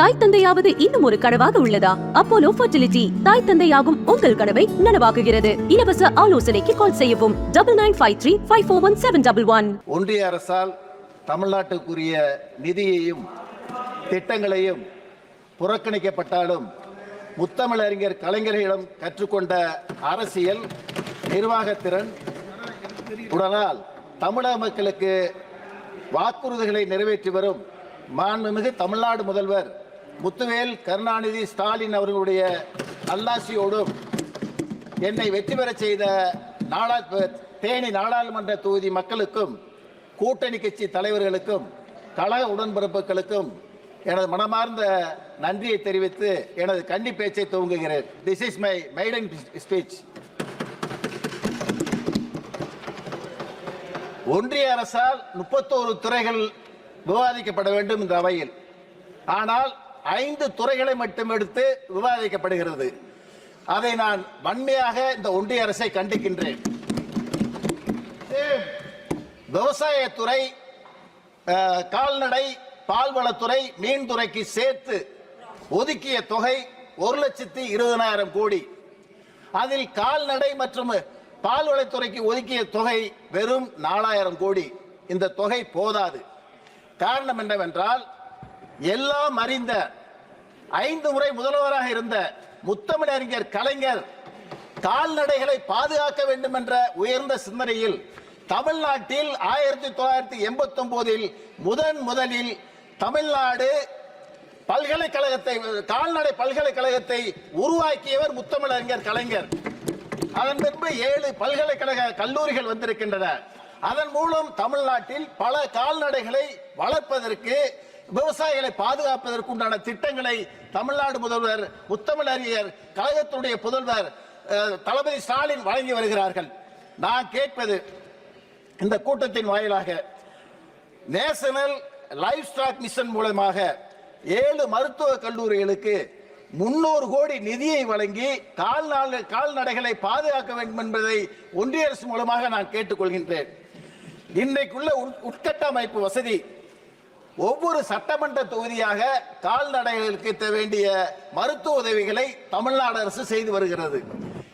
தாய் தந்தையாவது இன்னும் ஒரு கனவாக உள்ளதா? அப்போலோ ஃபர்டிலிட்டி தாய் தந்தையாகும் உங்கள் கனவை நனவாக்குகிறது. இலவச ஆலோசனைக்கு கால் செய்யவும். Double nine five three five four one seven double one ஒன்றிய அரசால் தமிழ்நாட்டுக்குரிய நிதியையும் திட்டங்களையும் புறக்கணிக்கப்பட்டாலும் முத்தமிழறிஞர் கலைஞர்களிடம் கற்றுக்கொண்ட அரசியல் நிர்வாகத்திறன் உடனால் தமிழக மக்களுக்கு வாக்குறுதிகளை நிறைவேற்றி வரும் மாண்புமிகு தமிழ்நாடு முதல்வர் முத்துவேல் கருணாநிதி ஸ்டாலின் அவர்களுடைய நல்லாசியோடும் என்னை வெற்றி பெறச் செய்த நாடா தேனி நாடாளுமன்ற தொகுதி மக்களுக்கும் கூட்டணி கட்சி தலைவர்களுக்கும் கழக உடன்பிறப்புகளுக்கும் எனது மனமார்ந்த நன்றியை தெரிவித்து எனது கன்னி பேச்சை துவங்குகிறேன். This is my maiden speech ஒன்றிய அரசால் முப்பத்தோரு துறைகள் விவாதிக்கப்பட வேண்டும் இந்த அவையில். ஆனால் ஐந்து துறைகளை மட்டும் எடுத்து விவாதிக்கப்படுகிறது. அதை நான் வன்மையாக இந்த ஒன்றிய அரசை கண்டிக்கின்றேன். விவசாயத்துறை கால்நடை பால்வளத்துறை மீன்துறைக்கு சேர்த்து ஒதுக்கிய தொகை ஒரு லட்சத்தி இருபதனாயிரம் கோடி. அதில் கால்நடை மற்றும் பால்வளத்துறைக்கு ஒதுக்கிய தொகை வெறும் நாலாயிரம் கோடி. இந்த தொகை போதாது. காரணம் என்னவென்றால் எல்லாம் அறிந்த ஐந்து முறை முதல்வராக இருந்த முத்தமிழறிஞர் கலைஞர் கால்நடைகளை பாதுகாக்க வேண்டும் என்ற உயர்ந்த சிந்தனையில் தமிழ்நாட்டில் ஆயிரத்தி தொள்ளாயிரத்தி எண்பத்தி ஒன்பதில் முதன் முதலில் தமிழ்நாடு பல்கலைக்கழகத்தை கால்நடை பல்கலைக்கழகத்தை உருவாக்கியவர் முத்தமிழறிஞர் கலைஞர். அதன் பின்பு ஏழு பல்கலைக்கழக கல்லூரிகள் வந்திருக்கின்றன. அதன் மூலம் தமிழ்நாட்டில் பல கால்நடைகளை வளர்ப்பதற்கு விவசாயிகளை பாதுகாப்பதற்குண்டான திட்டங்களை தமிழ்நாடு முதல்வர் முத்தமிழறிஞர் கழகத்துடைய புதல்வர் தளபதி ஸ்டாலின் வழங்கி வருகிறார்கள். நான் கேட்பது இந்த கூட்டத்தின் வாயிலாக நேஷனல் லைஃப் ஸ்டாக் மிஷன் மூலமாக ஏழு மருத்துவக் கல்லூரிகளுக்கு முன்னூறு கோடி நிதியை வழங்கி கால்நாள் கால்நடைகளை பாதுகாக்க வேண்டும் என்பதை ஒன்றிய அரசு மூலமாக நான் கேட்டுக்கொள்கின்றேன். இன்றைக்குள்ள உட்- உட்கட்டமைப்பு வசதி ஒவ்வொரு சட்டமன்ற தொகுதியாக கால்நடைகளுக்கு தே- வேண்டிய மருத்துவ உதவிகளை தமிழ்நாடு அரசு செய்து வருகிறது.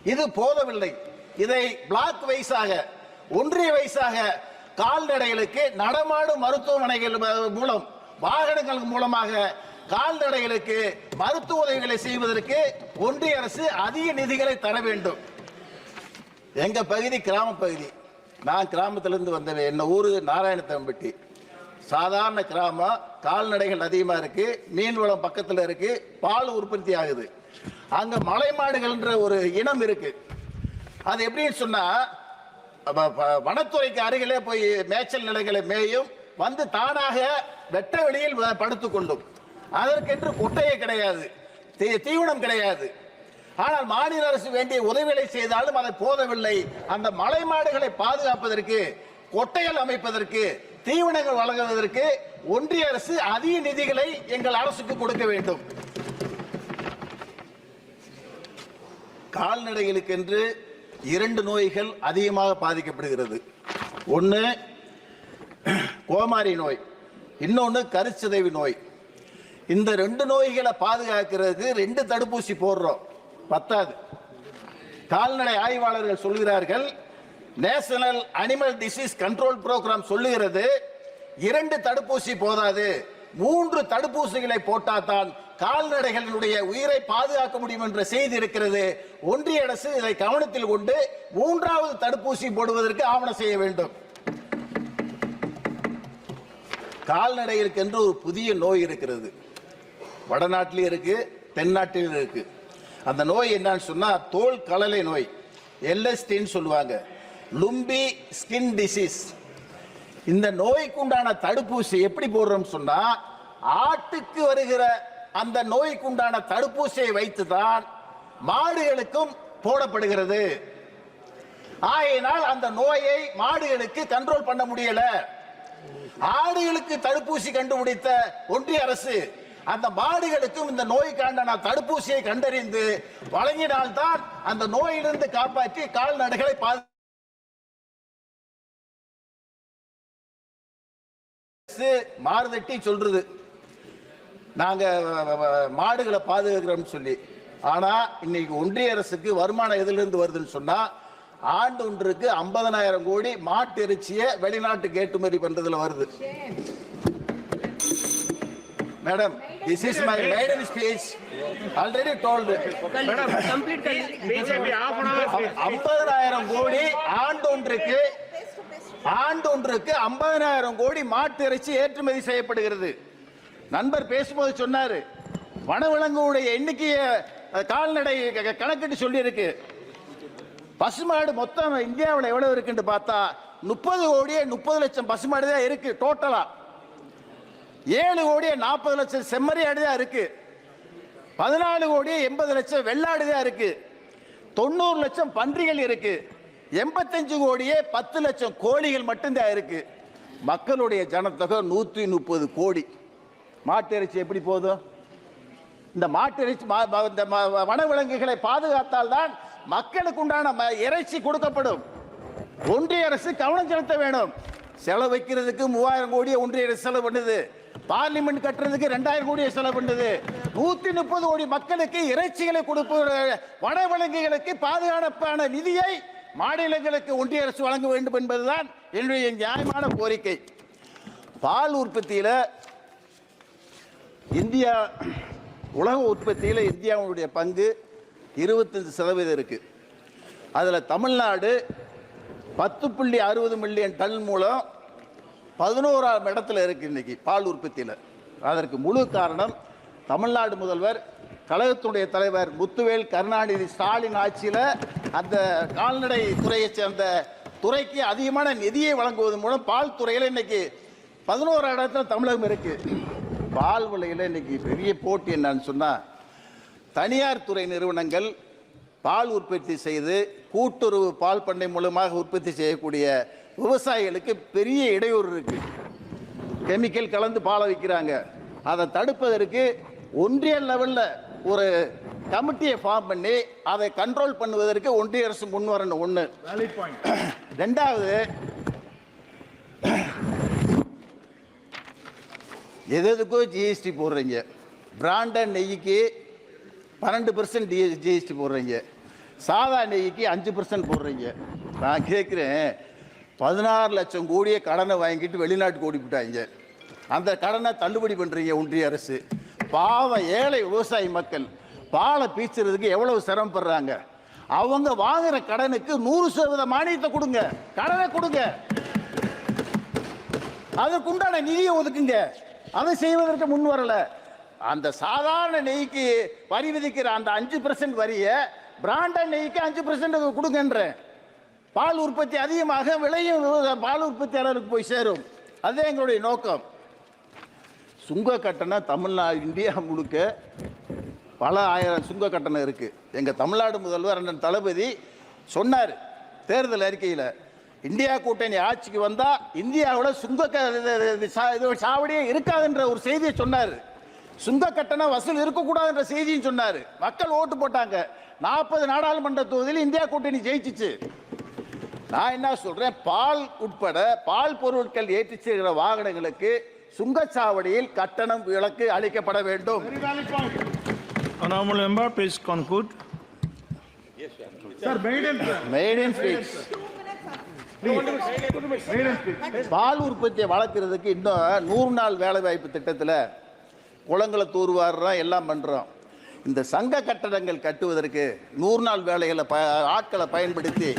இது போதவில்லை. இதை பிளாக் வைஸாக ஒன்றிய வைஸாக கால்நடைகளுக்கு நடமாடும் மருத்துவமனைகள் மூலம் வாகனங்கள் மூலமாக கால்நடைகளுக்கு மருத்துவ உதவிகளை செய்வதற்கு ஒன்றிய அரசு அதிக நிதிகளை தர வேண்டும். எங்க பகுதி கிராம பகுதி நான் கிராமத்திலிருந்து வந்தவன். என்ன ஊரு? நாராயணத்தம்பட்டி. சாதாரண கிராமம் கால்நடைகள் அதிகமாக இருக்குது மீன் வளம் பக்கத்தில் இருக்குது பால் உற்பத்தி ஆகுது. அங்கே மலை மாடுகள்ன்ற ஒரு இனம் இருக்குது அது எப்படின்னு சொன்னால் வனத்துறைக்கு அருகிலே போய் மேய்ச்சல் நிலைகளை மேயும் வந்து தானாக வெட்ட வெளியில் படுத்து கொள்ளும். அதற்கென்று கொட்டையே கிடையாது. தீ- தீவனம் கிடையாது. ஆனால் மாநில அரசு வேண்டிய உதவிகளை செய்தாலும் அதை போதவில்லை. அந்த மலை மாடுகளை பாதுகாப்பதற்கு கொட்டைகள் அமைப்பதற்கு தீவனங்கள் வழங்குவதற்கு ஒன்றிய அரசு அதிக நிதிகளை எங்கள் அரசுக்கு கொடுக்க வேண்டும். கால்நடைகளுக்கென்று இரண்டு நோய்கள் அதிகமாக பாதிக்கப்படுகிறது. ஒன்று கோமாரி நோய். இன்னொன்று கருச்சிதைவு நோய். இந்த ரெண்டு நோய்களை பாதுகாக்கிறதுக்கு ரெண்டு தடுப்பூசி போடுறோம். பத்தாது. கால்நடை ஆய்வாளர்கள் சொல்கிறார்கள் national animal disease control programme சொல்லுகிறது இரண்டு தடுப்பூசி போதாது. மூன்று தடுப்பூசிகளை போட்டால்தான் கால்நடைகளினுடைய உயிரை பாதுகாக்க முடியும் என்ற செய்தி இருக்கிறது. ஒன்றிய அரசு இதை கவனத்தில் கொண்டு மூன்றாவது தடுப்பூசி போடுவதற்கு ஆவணம் செய்ய வேண்டும். கால்நடைகளுக்கு என்று ஒரு புதிய நோய் இருக்கிறது. வடநாட்டிலும் இருக்கு தென்னாட்டிலும் இருக்கு. அந்த நோய் என்னன்னு சொன்னா தோல் கலலை நோய். எல்எஸ்டின்னு சொல்லுவாங்க. லும்பி ஸ்கின் டிசீஸ் இந்த நோய்க்கு உண்டான தடுப்பூசி எப்படி போடுறோம்னு சொன்னா ஆட்டுக்கு வருகிற அந்த நோய்க்கு உண்டான தடுப்பூசியை வைத்துதான் மாடுகளுக்கும் போடப்படுகிறது. ஆகையினால் அந்த நோயை மாடுகளுக்கு கண்ட்ரோல் பண்ண முடியல. ஆடுகளுக்கு தடுப்பூசி கண்டுபிடித்த ஒன்றிய அரசு அந்த மாடுகளுக்கும் இந்த நோய்க்கான தடுப்பூசியை கண்டறிந்து வழங்கினால்தான் அந்த நோயிலிருந்து காப்பாற்றி கால்நடைகளை பாது அரசு மாறுதட்டி சொல்றது. நாங்க மாடுகளை பாதுகாக்கிறோம்னு சொல்லி. ஆனா இன்னைக்கு ஒன்றிய அரசுக்கு வருமானம் எதுல இருந்து வருதுன்னு சொன்னா ஆண்டு ஒன்றுக்கு ஐம்பதனாயிரம் கோடி மாட்டு இறைச்சியை வெளிநாட்டுக்கு ஏற்றுமதி பண்றதுல வருது. Madam this is my maiden speech already told an hour. ஐம்பதனாயிரம் கோடி ஆண்டொன்றுக்கு ஆண்டொன்றுக்கு ஐம்பதனாயிரம் கோடி மாட்டு இறைச்சி ஏற்றுமதி செய்யப்படுகிறது. நண்பர் பேசும்போது சொன்னாரு வனவிலங்குடைய எண்ணிக்கையை கால்நடை க- க- கணக்கிட்டு சொல்லியிருக்கு. பசுமாடு மொத்தம் இந்தியாவில் எவ்வளவு இருக்குன்னு பார்த்தா முப்பது கோடியே முப்பது லட்சம் பசுமாடு தான் இருக்கு டோட்டலா. ஏழு கோடியே நாற்பது லட்சம் செம்மறியாடு தான் இருக்கு. பதினாலு கோடியே எண்பது லட்சம் வெள்ளாடு தான் இருக்கு. தொண்ணூறு லட்சம் பன்றிகள் இருக்குது எண்பத்தஞ்சு கோடியே பத்து லட்சம் கோழிகள் மட்டும்தான் இருக்கு. மக்களுடைய ஜனத்தொகை நூற்றி முப்பது கோடி. மாட்டு இறைச்சி எப்படி போதும் இந்த மாட்டிறைச்சி மா- இந்த வனவிலங்குகளை பாதுகாத்தால் தான் மக்களுக்கு உண்டான ம- இறைச்சி கொடுக்கப்படும். ஒன்றிய அரசு கவனம் செலுத்த வேணும் செலவு வைக்கிறதுக்கு மூவாயிரம் கோடியை ஒன்றிய அரசு செலவு பண்ணுது. பார்லிமெண்ட் கட்டுறதுக்கு ரெண்டாயிரம் கோடியை செலவு பண்ணுது. நூத்தி முப்பது கோடி மக்களுக்கு இறைச்சிகளை கொடுப்ப வனவிலங்குகளுக்கு பாதுகாப்பான நிதியை மாநிலங்களுக்கு ஒன்றிய அரசு வழங்க வேண்டும் என்பதுதான் என்னுடைய நியாயமான கோரிக்கை. பால் உற்பத்தியில் இந்தியா உலக உற்பத்தியில் இந்தியாவுடைய பங்கு இருபத்தஞ்சு சதவீதம் இருக்கு. அதில் தமிழ்நாடு பத்து புள்ளி அறுபது மில்லியன் டன் மூலம் பதினோராம் இடத்துல இருக்கு இன்னைக்கு பால் உற்பத்தியில். அதற்கு முழு காரணம் தமிழ்நாடு முதல்வர் கழகத்துடைய தலைவர் முத்துவேல் கருணாநிதி ஸ்டாலின் ஆட்சியில் அந்த கால்நடை துறையை சேர்ந்த துறைக்கு அதிகமான நிதியை வழங்குவதன் மூலம் பால் துறையில் இன்னைக்கு பதினோரு இடத்துல தமிழகம் இருக்கு. பால் விலையில் இன்னைக்கு பெரிய போட்டி என்னன்னு சொன்னால் தனியார் துறை நிறுவனங்கள் பால் உற்பத்தி செய்து கூட்டுறவு பால் பண்ணை மூலமாக உற்பத்தி செய்யக்கூடிய விவசாயிகளுக்கு பெரிய இடையூறு இருக்கு. கெமிக்கல் கலந்து பாலை விற்கிறாங்க. அதை தடுப்பதற்கு ஒன்றிய லெவலில் ஒரு கமிட்டியை ஃபார்ம் பண்ணி அதை கண்ட்ரோல் பண்ணுவதற்கு ஒன்றிய அரசு முன் வரணும். ஒன்று. ரெண்டாவது எது எதுக்கோ ஜிஎஸ்டி போடுறீங்க. பிராண்டட் நெய்யுக்கு பன்னெண்டு பர்சன்ட் ஜிஎஸ்டி போடுறீங்க. சாதா நெய்யுக்கு அஞ்சு பர்சன்ட் போடுறீங்க. நான் கேட்குறேன் பதினாறு லட்சம் கோடியை கடனை வாங்கிட்டு வெளிநாட்டுக்கு ஓடி விட்டாங்க அந்த கடனை தள்ளுபடி பண்ணுறீங்க ஒன்றிய அரசு. பாவம் ஏழை விவசாயி மக்கள் பாலை பீச்சுறதுக்கு எவ்வளவு சிரமப்படுறாங்க அவங்க வாங்குற கடனுக்கு நூறு சதவீத மானியத்தை கொடுங்க. கடனை கொடுங்க. அதற்குண்டான நிதியை ஒதுக்குங்க. அதை செய்வதற்கு முன் வரல. அந்த சாதாரண நெய்க்கு வரி விதிக்கிற அந்த அஞ்சு பர்சன்ட் வரியை பிராண்டட் நெய்க்கு அஞ்சு பர்சன்ட் கொடுங்கன்ற பால் உற்பத்தி அதிகமாக விளையும் பால் உற்பத்தியாளருக்கு போய் சேரும். அதுதான் எங்களுடைய நோக்கம். சுங்க கட்டணம் தமிழ்நாடு இந்தியா முழுக்க பல ஆயிரம் சுங்க கட்டணம் இருக்குது எங்கள் தமிழ்நாடு முதல்வர் அண்ணன் தளபதி சொன்னார் தேர்தல் அறிக்கையில் இந்தியா கூட்டணி ஆட்சிக்கு வந்தால் இந்தியாவில் சுங்க இது- சாவடியே இருக்காதுன்ற ஒரு செய்தியை சொன்னார். சுங்க கட்டணம் வசூல் இருக்கக்கூடாதுன்ற செய்தியும் சொன்னார். மக்கள் ஓட்டு போட்டாங்க. நாற்பது நாடாளுமன்ற தொகுதியில் இந்தியா கூட்டணி ஜெயிச்சிச்சு. நான் என்ன சொல்கிறேன் பால் உட்பட பால் பொருட்கள் ஏற்றிச்சிருக்கிற செல்கிற வாகனங்களுக்கு சுங்கச்சாவடியில் கட்டணம் விலக்கு அளிக்கப்பட வேண்டும். Honorable member, please conclude. Sir, maiden, sir. Made in speech. Maiden speech. பால் உற்பத்தியை வளர்க்கறதுக்கு இன்னும் நூறு நாள் வேலை வாய்ப்பு திட்டத்தில் குளங்களை தூர்வாடுறோம் எல்லாம் பண்ணுறோம் இந்த சங்க கட்டடங்கள் கட்டுவதற்கு நூறு நாள் வேலைகளை ப ஆட்களை பயன்படுத்தி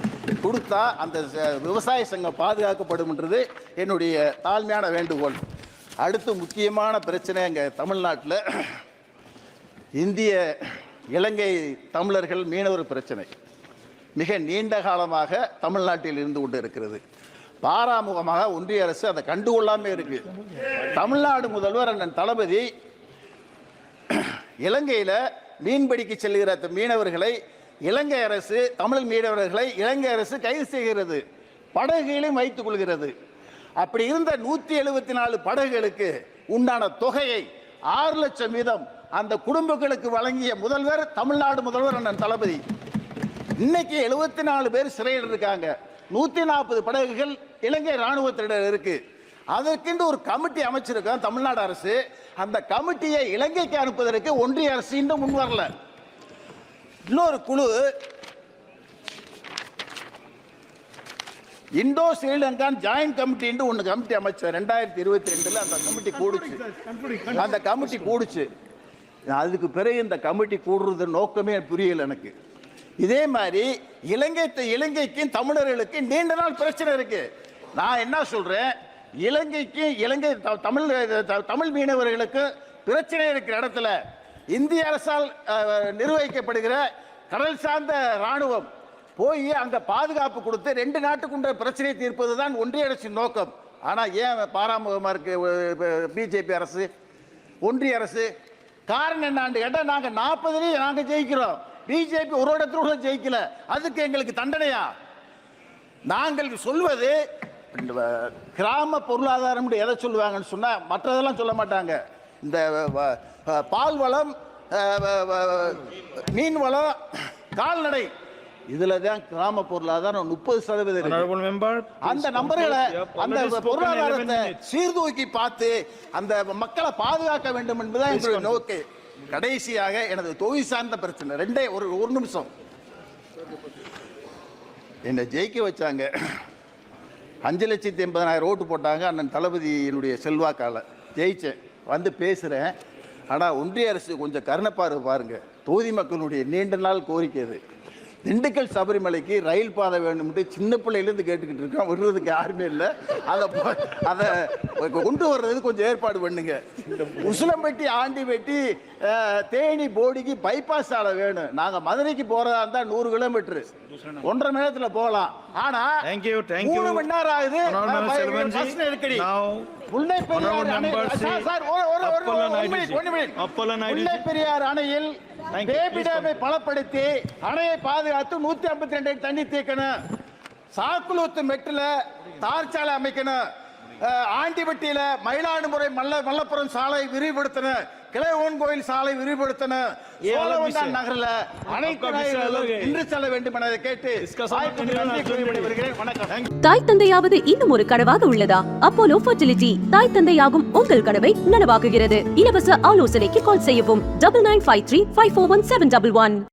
கொடுத்தா அந்த ச- விவசாய சங்கம் பாதுகாக்கப்படும்ன்றது என்னுடைய தாழ்மையான வேண்டுகோள் அடுத்து முக்கியமான பிரச்சனை எங்கள் தமிழ்நாட்டில். இந்திய இலங்கை தமிழர்கள் மீனவர் பிரச்சனை. மிக நீண்ட காலமாக தமிழ்நாட்டில் இருந்து கொண்டு இருக்கிறது. பாராமுகமாக ஒன்றிய அரசு அதை கண்டுகொள்ளாமல் இருக்கு. தமிழ்நாடு முதல்வர் அண்ணன் தளபதி இலங்கையில் மீன்பிடிக்க செல்கிற மீனவர்களை இலங்கை அரசு தமிழ் மீனவர்களை இலங்கை அரசு கைது செய்கிறது. படகுகளையும் வைத்துக் கொள்கிறது. அப்படி இருந்த நூத்தி எழுபத்தி நாலு படகுகளுக்கு உண்டான தொகையை ஆறு லட்சம் வீதம் அந்த குடும்பங்களுக்கு வழங்கிய முதல்வர் தமிழ்நாடு முதல்வர் அண்ணன் தளபதி. இன்னைக்கு எழுபத்தி நாலு பேர் சிறையில் இருக்காங்க நூத்தி நாற்பது படகுகள் இலங்கை ராணுவத்திடம் இருக்கு. அதற்கென்று ஒரு கமிட்டி அமைச்சிருக்கோம் தமிழ்நாடு அரசு. அந்த கமிட்டியை இலங்கைக்கு அனுப்புவதற்கு ஒன்றிய அரசு இன்னும் முன் வரல. இன்னொரு குழு இந்தோ ஸ்ரீலங்கான் ஜாயிண்ட் கமிட்டி ஒன்று கமிட்டி அமைச்சர் ரெண்டாயிரத்தி இருபத்தி ரெண்டுல அந்த கமிட்டி கூடுச்சு. அந்த கமிட்டி கூடுச்சு. அதுக்கு பிறகு இந்த கமிட்டி கூடுறது நோக்கமே புரியல எனக்கு. இதே மாதிரி இலங்கை இலங்கைக்கும் தமிழர்களுக்கும் நீண்ட நாள் பிரச்சனை இருக்கு. நான் என்ன சொல்றேன்? இலங்கைக்கு இலங்கை தமிழ் தமிழ் மீனவர்களுக்கு பிரச்சனை இருக்கிற இடத்துல இந்திய அரசால் நிர்வகிக்கப்படுகிற கடல் சார்ந்த ராணுவம் போய் அங்க பாதுகாப்பு கொடுத்து ரெண்டு நாட்டுக்குண்ட பிரச்சனையை தீர்ப்பது தான் ஒன்றிய அரசின் நோக்கம். ஆனா ஏன் பாராமுகமா இருக்கு பிஜேபி அரசு? ஒன்றிய அரசு. காரணம் என்னான்னு கேட்டா நாங்க நாற்பதுலயும் நாங்க ஜெயிக்கிறோம். பிஜேபி ஒரு இடத்துல கூட ஜெயிக்கல. அதுக்கு எங்களுக்கு தண்டனையா? நாங்கள் சொல்வது இந்த, கிராம பொருளாதாரம் எதை சொல்லுவாங்கன்னு சொன்னா மற்றதெல்லாம் சொல்ல மாட்டாங்க. இந்த பால் வளம் மீன் வளம் கால்நடை. இதுல தான் கிராம பொருளாதாரம் முப்பது சதவீதம். அந்த நம்பர்களை அந்த already spoken 11 பொருளாதாரத்தை. சீர்தூக்கி பார்த்து அந்த மக்களை பாதுகாக்க வேண்டும் என்பதுதான் எங்களுடைய நோக்கு. கடைசியாக எனது தொகுதி சார்ந்த பிரச்சனை. ரெண்டே ஒரு ஒரு நிமிஷம். என்னை ஜெயிக்க வச்சாங்க. அஞ்சு லட்சத்தி எண்பதனாயிரம் ஓட்டு போட்டாங்க அண்ணன் தளபதியினுடைய செல்வாக்கால. ஜெயிச்சேன். வந்து பேசுகிறேன் ஆனால் ஒன்றிய அரசு கொஞ்சம் கருணப்பார்வை பாருங்க. தொகுதி மக்களுடைய நீண்ட நாள் கோரிக்கை இது திண்டுக்கல் சபரிமலைக்கு ரயில் பாதை வேணும்ட்டு சின்ன பிள்ளையிலேருந்து கேட்டுக்கிட்டு இருக்கோம். விடுறதுக்கு யாருமே இல்லை. அதை அதை கொண்டு வர்றது கொஞ்சம் ஏற்பாடு பண்ணுங்க. உசிலம்பட்டி ஆண்டிப்பட்டி அஹ், தேனி போடிக்கு பைபாஸ் சாலை வேணும். நாங்கள் மதுரைக்கு போகிறதா இருந்தால் நூறு கிலோமீட்டர் ஒன்றரை மணி நேரத்தில் போகலாம் ஆனால் you, thank மூணு. மணி நேரம் ஆகுது. நெருக்கடி முல்லை. பெரியாறு அணையில் பேபி டேமை பலப்படுத்தி அணையை பாதுகாத்து நூத்தி ஐம்பத்தி ரெண்டு தண்ணி தீக்கணும். சாக்குளூத்து மெட்டுல தார்ச்சாலை அமைக்கணும். அஹ், ஆண்டிப்பட்டியில மயிலாடுதுறை மல்ல மல்லப்புரம் சாலை விரிவுபடுத்தணும். கிளையோன் கோயில் சாலை சோழவந்தான் அலபிசே. நகரில் அனைத்து. இன்று செல்ல வேண்டும் என கேட்டு தாய் தந்தையாவது இன்னும் ஒரு கனவாக உள்ளதா? அப்போலோ ஃபர்டிலிட்டி தாய் தந்தையாகும் உங்கள் கனவை நனவாக்குகிறது. இலவச ஆலோசனைக்கு கால் செய்யவும். Double nine five three five four one seven double one